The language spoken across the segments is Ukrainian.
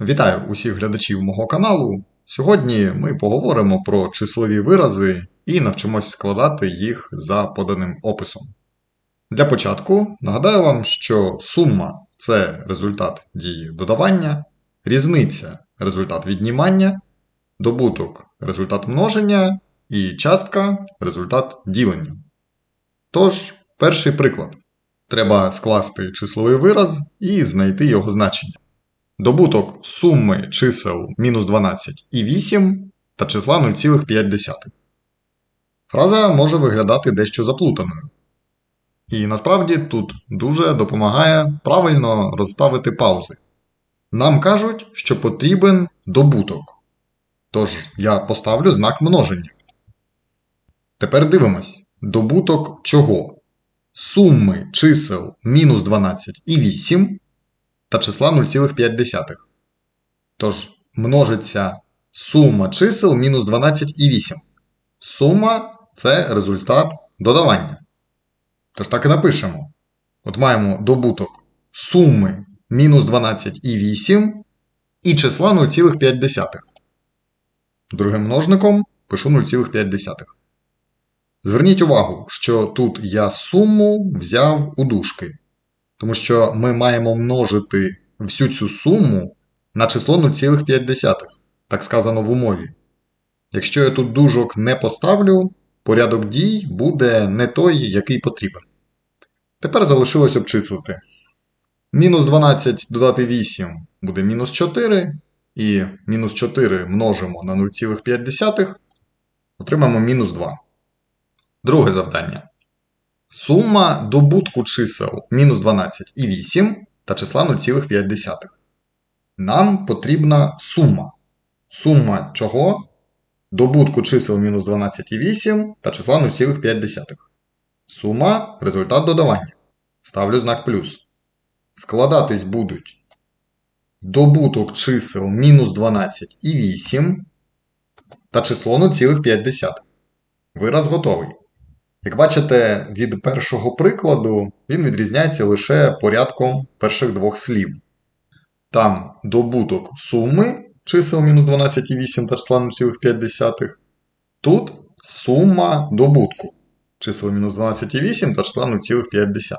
Вітаю усіх глядачів мого каналу. Сьогодні ми поговоримо про числові вирази і навчимось складати їх за поданим описом. Для початку нагадаю вам, що сума це результат дії додавання, різниця результат віднімання, добуток результат множення і частка результат ділення. Тож, перший приклад. Треба скласти числовий вираз і знайти його значення. Добуток суми чисел мінус 12 і 8 та числа 0,5. Фраза може виглядати дещо заплутаною. І насправді тут дуже допомагає правильно розставити паузи. Нам кажуть, що потрібен добуток. Тож я поставлю знак множення. Тепер дивимось. Добуток чого? Суми чисел мінус 12 і 8 та числа 0,5. Тож множиться сума чисел мінус 12 і 8. Сума це результат додавання. Тож так і напишемо. От маємо добуток суми мінус 12 і 8 і числа 0,5. Другим множником пишу 0,5. Зверніть увагу, що тут я суму взяв у дужки. Тому що ми маємо множити всю цю суму на число 0,5, так сказано в умові. Якщо я тут дужок не поставлю, порядок дій буде не той, який потрібен. Тепер залишилось обчислити. Мінус 12 додати 8 буде мінус 4, і мінус 4 множимо на 0,5, отримаємо мінус 2. Друге завдання. Сума добутку чисел мінус 12 і 8 та числа 0,5. Нам потрібна сума. Сума чого? Добутку чисел мінус 12 і 8 та числа 0,5. Сума результат додавання. Ставлю знак плюс. Складатись будуть добуток чисел мінус 12 і 8 та число 0,5. Вираз готовий. Як бачите, від першого прикладу він відрізняється лише порядком перших двох слів. Там добуток суми чисел мінус 12,8 та числа 0,5. Тут сума добутку чисел мінус 12,8 та числа 0,5.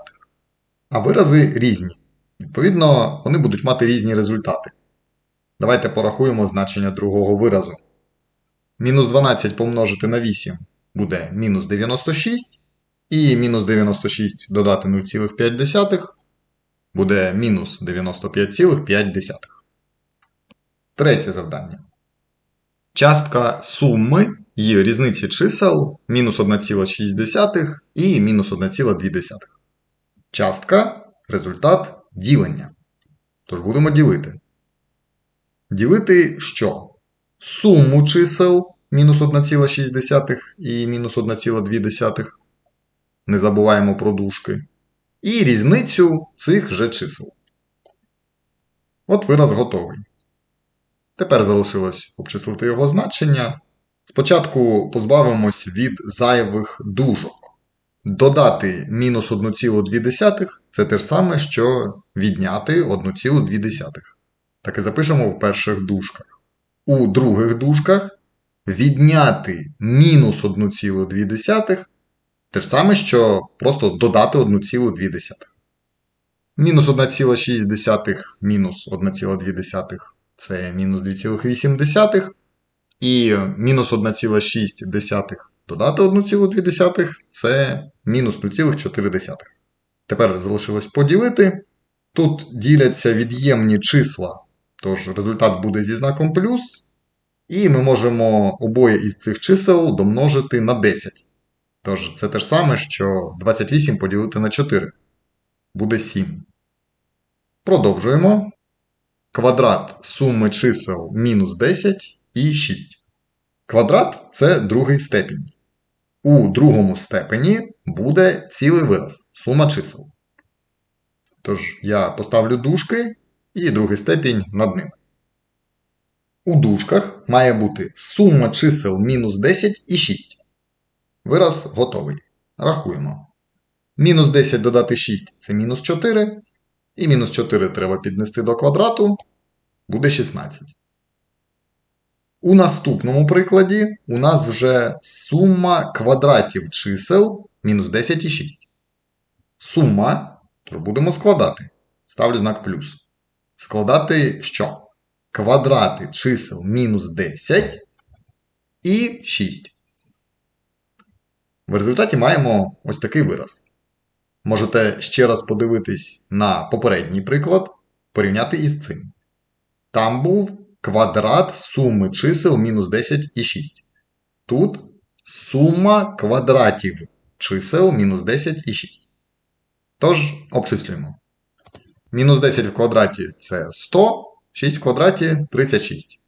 А вирази різні. Відповідно, вони будуть мати різні результати. Давайте порахуємо значення другого виразу. Мінус 12 помножити на 8 буде мінус 96, і мінус 96 додати 0,5 буде мінус 95,5. Третє завдання. Частка суми є різниці чисел мінус 1,6 і мінус 1,2. Частка результат ділення. Тож будемо ділити. Ділити що? Суму чисел мінус 1,6 і мінус 1,2. Не забуваємо про дужки. І різницю цих же чисел. От вираз готовий. Тепер залишилось обчислити його значення. Спочатку позбавимось від зайвих дужок. Додати мінус 1,2 це те ж саме, що відняти 1,2. Так і запишемо в перших дужках. У других дужках відняти мінус 1,2 те ж саме, що просто додати 1,2. Мінус 1,6 мінус 1,2 це мінус 2,8. І мінус 1,6 додати 1,2 це мінус 0,4. Тепер залишилось поділити. Тут діляться від'ємні числа, тож результат буде зі знаком плюс. І ми можемо обоє із цих чисел домножити на 10. Тож це те ж саме, що 28 поділити на 4. Буде 7. Продовжуємо. Квадрат суми чисел мінус 10 і 6. Квадрат це другий степінь. У другому степені буде цілий вираз сума чисел. Тож я поставлю дужки і другий степінь над ними. У дужках має бути сума чисел мінус 10 і 6. Вираз готовий. Рахуємо. Мінус 10 додати 6 це мінус 4. І мінус 4 треба піднести до квадрату. буде 16. У наступному прикладі у нас вже сума квадратів чисел мінус 10 і 6. Сума, то будемо складати. Ставлю знак плюс. Складати що? Квадрати чисел мінус 10 і 6. В результаті маємо ось такий вираз. Можете ще раз подивитись на попередній приклад, порівняти із цим. Там був квадрат суми чисел мінус 10 і 6. Тут сума квадратів чисел мінус 10 і 6. Тож, обчислюємо. Мінус 10 в квадраті це 100, 6 в квадраті 36.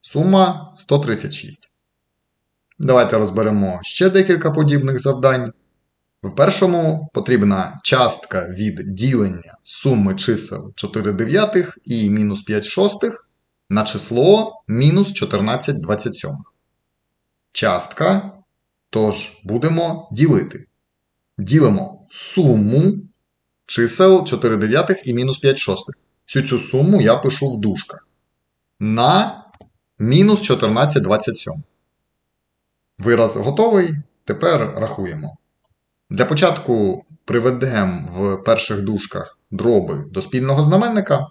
Сума 136. Давайте розберемо ще декілька подібних завдань. В першому потрібна частка від ділення суми чисел 4 дев'ятих і мінус 5 шостих на число мінус 14 27. Частка. Тож будемо ділити. Ділимо суму чисел 4 дев'ятих і мінус 5 шостих. Всю цю суму я пишу в дужках. На мінус 14 27. Вираз готовий. Тепер рахуємо. Для початку приведемо в перших дужках дроби до спільного знаменника.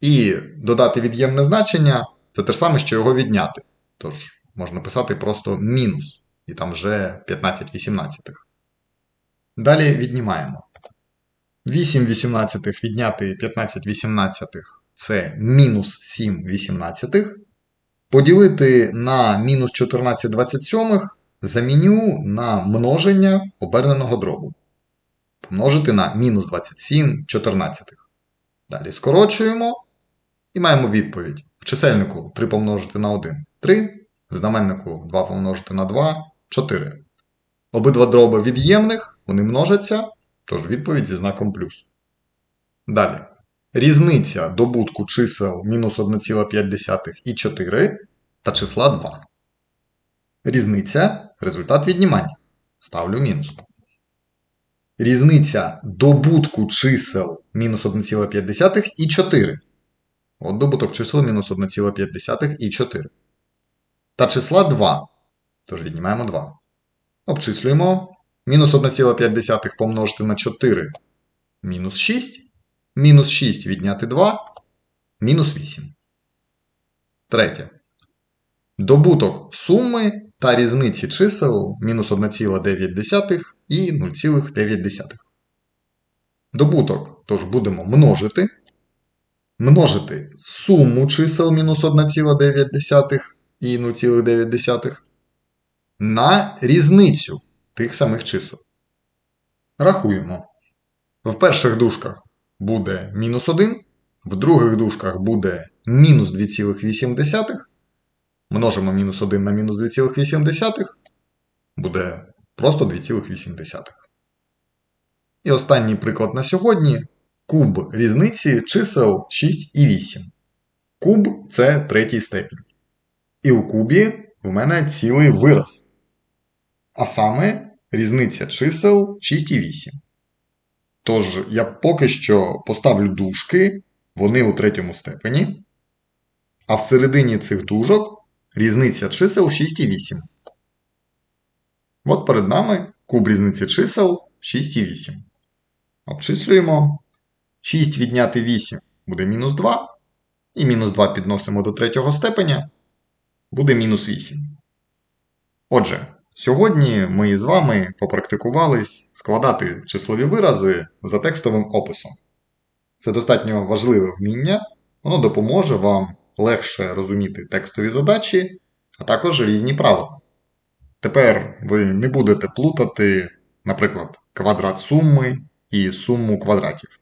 І додати від'ємне значення це те ж саме, що його відняти. Тож, можна писати просто мінус. І там вже 15 вісімнадцятих. Далі віднімаємо. 8 вісімнадцятих відняти 15 вісімнадцятих це мінус 7 вісімнадцятих. Поділити на мінус 14 27 заміню на множення оберненого дробу. Помножити на мінус 27 14. Далі скорочуємо і маємо відповідь. В чисельнику 3 помножити на 1 3, в знаменнику 2 помножити на 2 4. Обидва дроби від'ємних, вони множаться, тож відповідь зі знаком плюс. Далі. Різниця добутку чисел мінус 1,5 і 4 та числа 2. Різниця результат віднімання. Ставлю мінус. Різниця добутку чисел мінус 1,5 і 4. От добуток чисел мінус 1,5 і 4. Та числа 2. Тож віднімаємо 2. Обчислюємо. Мінус 1,5 помножити на 4. Мінус 6. Мінус 6 відняти 2. Мінус 8. Третє. Добуток суми та різниці чисел мінус 1,9 і 0,9. Добуток тож будемо множити. Множити суму чисел мінус 1,9 і 0,9 на різницю тих самих чисел. Рахуємо. В перших дужках буде мінус 1, в других дужках буде мінус 2,8. Множимо мінус 1 на мінус 2,8, буде просто 2,8. І останній приклад на сьогодні куб різниці чисел 6 і 8. Куб це третій степінь. І у кубі в мене цілий вираз. А саме різниця чисел 6 і 8. Тож я поки що поставлю дужки, вони у третьому степені. А всередині цих дужок різниця чисел 6 і 8. От перед нами куб різниці чисел 6 і 8. Обчислюємо. 6 відняти 8 буде мінус 2. І мінус 2 підносимо до третього степеня. Буде мінус 8. Отже, сьогодні ми з вами попрактикувались складати числові вирази за текстовим описом. Це достатньо важливе вміння, воно допоможе вам легше розуміти текстові задачі, а також різні правила. Тепер ви не будете плутати, наприклад, квадрат суми і суму квадратів.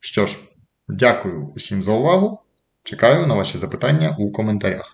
Що ж, дякую усім за увагу. Чекаю на ваші запитання у коментарях.